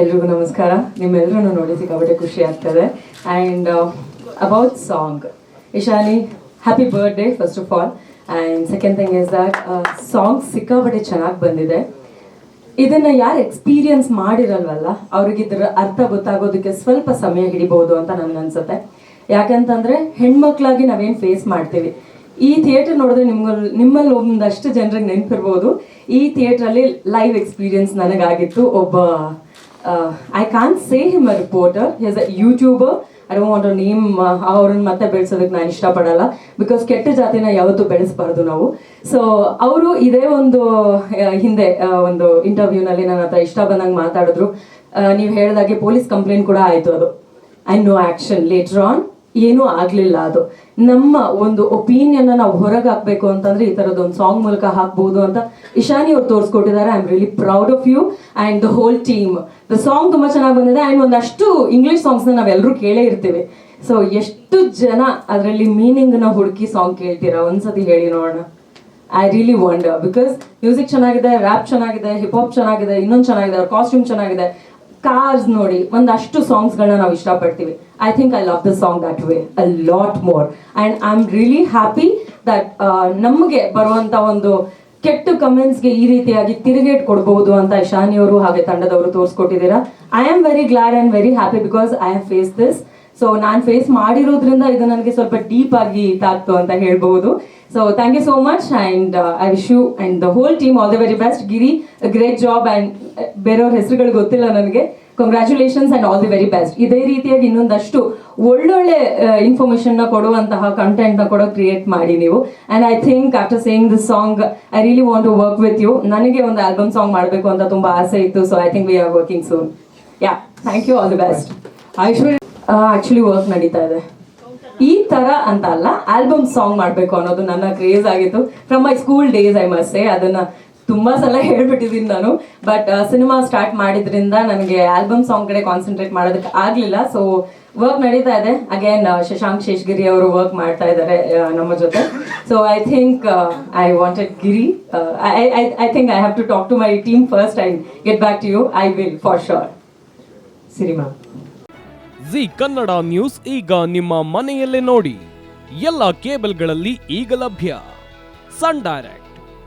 ಎಲ್ರಿಗೂ ನಮಸ್ಕಾರ. ನಿಮ್ಮೆಲ್ಲರೂ ನೋಡಿ ಸಿಕ್ಕಾಪಟ್ಟೆ ಖುಷಿ ಆಗ್ತದೆ. And about song Ishali happy birthday first of all and second thing is that song ಸಿಕ್ಕಾಪಟ್ಟೆ ಚೆನ್ನಾಗಿ ಬಂದಿದೆ. ಇದನ್ನು ಯಾರು ಎಕ್ಸ್ಪೀರಿಯನ್ಸ್ ಮಾಡಿರಲ್ವಲ್ಲ ಅವ್ರಿಗೆ ಇದ್ರ ಅರ್ಥ ಗೊತ್ತಾಗೋದಕ್ಕೆ ಸ್ವಲ್ಪ ಸಮಯ ಹಿಡಿಬಹುದು ಅಂತ ನನ್ಗನ್ಸುತ್ತೆ ಯಾಕಂತಂದ್ರೆ, ಹೆಣ್ಮಕ್ಳಾಗಿ ನಾವೇನು ಫೇಸ್ ಮಾಡ್ತೀವಿ. ಈ ಥಿಯೇಟರ್ ನೋಡಿದ್ರೆ ನಿಮ್ಗೆ ನಿಮ್ಮಲ್ಲಿ ಒಂದಷ್ಟು ಜನರಿಗೆ ನೆನಪಿರ್ಬೋದು. ಈ ಥಿಯೇಟ್ರಲ್ಲಿ ಲೈವ್ ಎಕ್ಸ್ಪೀರಿಯನ್ಸ್ ನನಗಾಗಿತ್ತು. ಒಬ್ಬ I can say him a reporter his a YouTuber I don't want name ಅವ್ರನ್ನ ಮತ್ತೆ ಬೆಳೆಸೋದಕ್ಕೆ ನಾನು ಇಷ್ಟಪಡಲ್ಲ. ಬಿಕಾಸ್ ಕೆಟ್ಟ ಜಾತಿನ ಯಾವತ್ತೂ ಬೆಳೆಸಬಾರ್ದು ನಾವು. ಸೊ ಅವರು ಇದೇ ಒಂದು ಹಿಂದೆ ಒಂದು ಇಂಟರ್ವ್ಯೂನಲ್ಲಿ ನನ್ನ ಹತ್ರ ಇಷ್ಟ ಬಂದಂಗೆ ಮಾತಾಡಿದ್ರು. ನೀವು ಹೇಳಿದಾಗೆ ಪೊಲೀಸ್ ಕಂಪ್ಲೇಂಟ್ ಕೂಡ ಆಯಿತು ಅದು. I know action later on ಏನೂ ಆಗಲಿಲ್ಲ ಅದು. ನಮ್ಮ ಒಂದು ಒಪಿನಿಯನ್ ನಾವು ಹೊರಗೆ ಹಾಕ್ಬೇಕು ಅಂತಂದ್ರೆ ಈ ಥರದ ಒಂದು ಸಾಂಗ್ ಮೂಲಕ ಹಾಕ್ಬೋದು ಅಂತ ಇಶಾನಿ ಅವ್ರು ತೋರಿಸ್ಕೊಟ್ಟಿದ್ದಾರೆ. I am really proud of you and the whole team song ತುಂಬಾ ಚೆನ್ನಾಗಿ ಬಂದಿದೆ. ಆ್ಯಂಡ್ ಒಂದಷ್ಟು ಇಂಗ್ಲಿಷ್ ಸಾಂಗ್ಸ್ನ ನಾವೆಲ್ಲರೂ ಕೇಳೇ ಇರ್ತೀವಿ. ಸೊ ಎಷ್ಟು ಜನ ಅದರಲ್ಲಿ ಮೀನಿಂಗ್ನ ಹುಡುಕಿ ಸಾಂಗ್ ಕೇಳ್ತೀರಾ? ಒಂದ್ಸತಿ ಹೇಳಿ ನೋಡೋಣ. I really wonder because music ಚೆನ್ನಾಗಿದೆ ರ್ಯಾಪ್ ಚೆನ್ನಾಗಿದೆ ಹಿಪ್ ಹಾಪ್ ಚೆನ್ನಾಗಿದೆ, ಇನ್ನೊಂದು ಚೆನ್ನಾಗಿದೆ, ಅವ್ರ ಕಾಸ್ಟ್ಯೂಮ್ ಚೆನ್ನಾಗಿದೆ. ಕಾರ್ಸ್ ನೋಡಿ, ಒಂದಷ್ಟು ಸಾಂಗ್ಸ್ಗಳನ್ನ ನಾವು ಇಷ್ಟಪಡ್ತೀವಿ. I think I love the song that way a lot more and I am really happy that ನಮಗೆ ಬರುವಂಥ ಒಂದು ಕೆಟ್ಟ ಕಮೆಂಟ್ಸ್ಗೆ ಈ ರೀತಿಯಾಗಿ ತಿರುಗೇಟ್ ಕೊಡಬಹುದು ಅಂತ ಇಶಾನಿ ಅವರು ಹಾಗೆ ತಂಡದವರು ತೋರಿಸ್ಕೊಟ್ಟಿದ್ದೀರಾ. I am very glad and very happy because I have face this so ನಾನು ಫೇಸ್ ಮಾಡಿರೋದ್ರಿಂದ ಇದು ನನಗೆ ಸ್ವಲ್ಪ ಡೀಪ್ ಆಗಿ ತಾಕ್ತು ಅಂತ ಹೇಳ್ಬಹುದು so thank you so much and I wish you and the whole team all the very best Giri great job and ಬೇರೆಯವ್ರ ಹೆಸರುಗಳು ಗೊತ್ತಿಲ್ಲ ನನಗೆ. Congratulations and all the very best ಇದೇ ರೀತಿಯಾಗಿ ಇನ್ನೊಂದಷ್ಟು ಒಳ್ಳೊಳ್ಳೆ ಇನ್ಫಾರ್ಮೇಶನ್ನ ಕೊಡುವಂತಹ ನ ಕೂಡ ಕ್ರಿಯೇಟ್ ಮಾಡಿ ನೀವು. And I think after saying this song I really want to work with you ನನಗೆ ಒಂದು ಆಲ್ಬಮ್ ಸಾಂಗ್ ಮಾಡಬೇಕು ಅಂತ ತುಂಬಾ ಆಸೆ ಇತ್ತು so I think we are working soon yeah thank you all the best Aishwarya actually work ನಡೀತಾ ಇದೆ. ಈ ತರ ಅಂತ ಅಲ್ಲ ಆಲ್ಬಮ್ ಸಾಂಗ್ ಮಾಡಬೇಕು ಅನ್ನೋದು ನನ್ನ ಕ್ರೇಜ್ ಆಗಿತ್ತು. From my school days I must say ಅದನ್ನ ತುಂಬಾ ಸಲ ಹೇಳ್ಬಿಟ್ಟಿದ್ದೀನಿ ನಾನು. ಬಟ್ ಸಿನಿಮಾ ಸ್ಟಾರ್ಟ್ ಮಾಡಿದ್ರಿಂದ ನನಗೆ ಆಲ್ಬಮ್ ಸಾಂಗ್ ಕಡೆ ಕಾನ್ಸಂಟ್ರೇಟ್ ಮಾಡೋದಕ್ಕೆ ಆಗ್ಲಿಲ್ಲ. ಸೊ ವರ್ಕ್ ನಡೀತಾ ಇದೆ. ಅಗೇನ್ ಶಶಾಂಕ್ ಶೇಷ್ಗಿರಿ ಅವರು ವರ್ಕ್ ಮಾಡ್ತಾ ಇದ್ದಾರೆ ನಮ್ಮ ಜೊತೆ. So I think I wanted Giri I think I have to talk to my team first I get back to you I will for sure cinema Zee Kannada news ಈಗ ನಿಮ್ಮ ಮನೆಯಲ್ಲೇ ನೋಡಿ. ಎಲ್ಲ ಕೇಬಲ್ಗಳಲ್ಲಿ ಈಗ ಲಭ್ಯ. ಸನ್ ಡೈರೆಕ್ಟ್